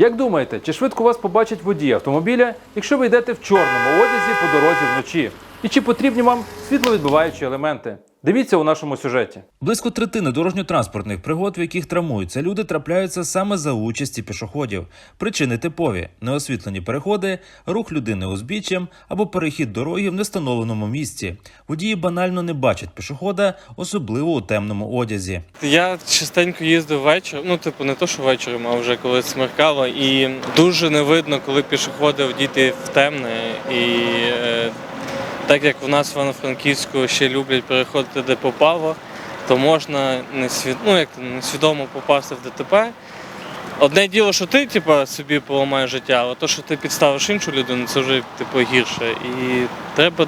Як думаєте, чи швидко вас побачить водій автомобіля, якщо ви йдете в чорному одязі по дорозі вночі? І чи потрібні вам світловідбиваючі елементи? Дивіться у нашому сюжеті. Близько третини дорожньо-транспортних пригод, в яких травмуються люди, трапляються саме за участі пішоходів. Причини типові: неосвітлені переходи, рух людини узбіччям або перехід дороги в нестановленому місці. Водії банально не бачать пішохода, особливо у темному одязі. Я частенько їздив ввечері, ну типу не то, що вечором, а вже коли смеркало, і дуже не видно, коли пішоходи діти в темне. І е, так як в нас в Івано-Франківську ще люблять переходити де попало, то можна несвід... ну, як несвідомо попасти в ДТП. Одне діло, що ти типу, собі поламаєш життя, а то, що ти підставиш іншу людину, це вже типу, гірше. І треба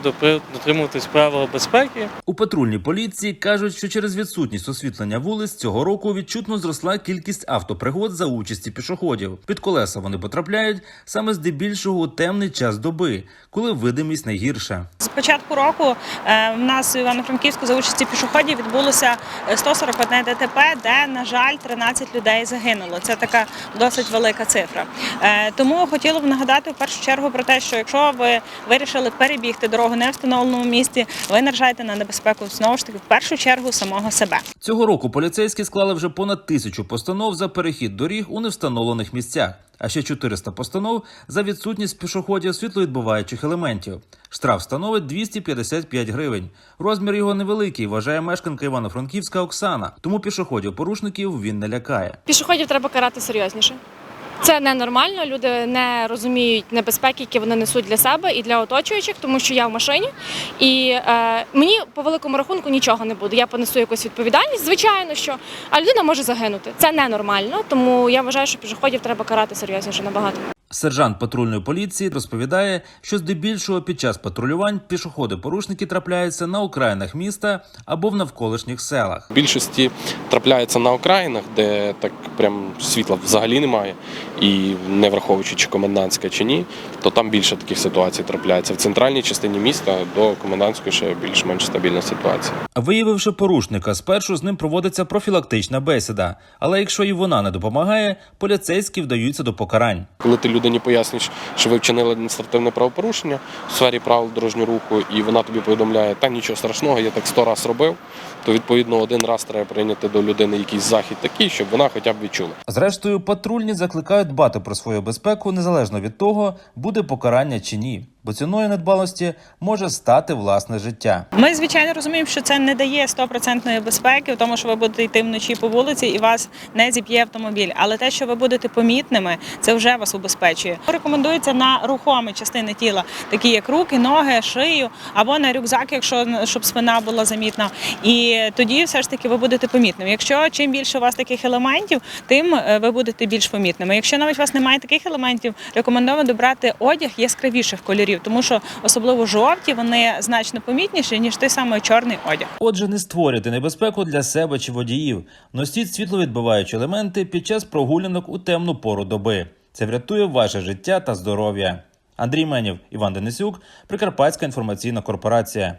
дотримуватись правил безпеки. У патрульній поліції кажуть, що через відсутність освітлення вулиць цього року відчутно зросла кількість автопригод за участі пішоходів. Під колеса вони потрапляють саме здебільшого у темний час доби, коли видимість найгірша. З початку року е, в нас у Івано-Франківську за участі пішоходів відбулося е, 141 ДТП, де, на жаль, 13 людей загинуло. Це така досить велика цифра. Е, Тому хотіла б нагадати в першу чергу про те, що якщо ви вирішили перебігти дорогу не в встановленому місці, ви наражаєте на небезпеку знову ж таки в першу чергу самого себе. Цього року поліцейські склали вже понад тисячу постанов за перехід доріг у невстановлених місцях, а ще 400 постанов за відсутність пішоходів світловідбиваючих елементів. Штраф становить 255 гривень. Розмір його невеликий, вважає мешканка Івано-Франківська Оксана. Тому пішоходів-порушників він не лякає. Пішоходів треба карати серйозніше. Це ненормально. Люди не розуміють небезпеки, які вони несуть для себе і для оточуючих, тому що я в машині, і е, мені по великому рахунку нічого не буде. Я понесу якусь відповідальність, звичайно, що а людина може загинути. Це ненормально, тому я вважаю, що пішоходів треба карати серйозніше набагато. Сержант патрульної поліції розповідає, що здебільшого під час патрулювань пішоходи-порушники трапляються на окраїнах міста або в навколишніх селах. В більшості трапляється на окраїнах, де так прям світла взагалі немає, і не враховуючи чи комендантська чи ні, то там більше таких ситуацій трапляється. В центральній частині міста до комендантської ще більш-менш стабільна ситуація. Виявивши порушника, спершу з ним проводиться профілактична бесіда. Але якщо і вона не допомагає, поліцейські вдаються до покарань. Коли ти людині пояснюєш, що ви вчинили адміністративне правопорушення в сфері правил дорожнього руху, і вона тобі повідомляє, та нічого страшного, я так сто раз робив, то відповідно один раз треба прийняти до людини якийсь захід такий, щоб вона хоча б відчула. Зрештою, патрульні закликають дбати про свою безпеку незалежно від того, буде покарання чи ні, бо ціною недбалості може стати власне життя. Ми звичайно розуміємо, що це не дає стопроцентної безпеки, в тому, що ви будете йти вночі по вулиці і вас не зіб'є автомобіль. Але те, що ви будете помітними, це вже вас убезпечує. Рекомендується на рухомі частини тіла, такі як руки, ноги, шию або на рюкзак, якщо щоб спина була замітна. І тоді все ж таки ви будете помітними. Якщо чим більше у вас таких елементів, тим е, ви будете більш помітними. Якщо навіть у вас немає таких елементів, рекомендовано добрати одяг яскравіших кольорів, тому що особливо жовті вони значно помітніші ніж той самий чорний одяг. Отже, не створюйте небезпеку для себе чи водіїв. Носіть світловідбиваючі елементи під час прогулянок у темну пору доби. Це врятує ваше життя та здоров'я. Андрій Менів, Іван Денисюк, Прикарпатська інформаційна корпорація.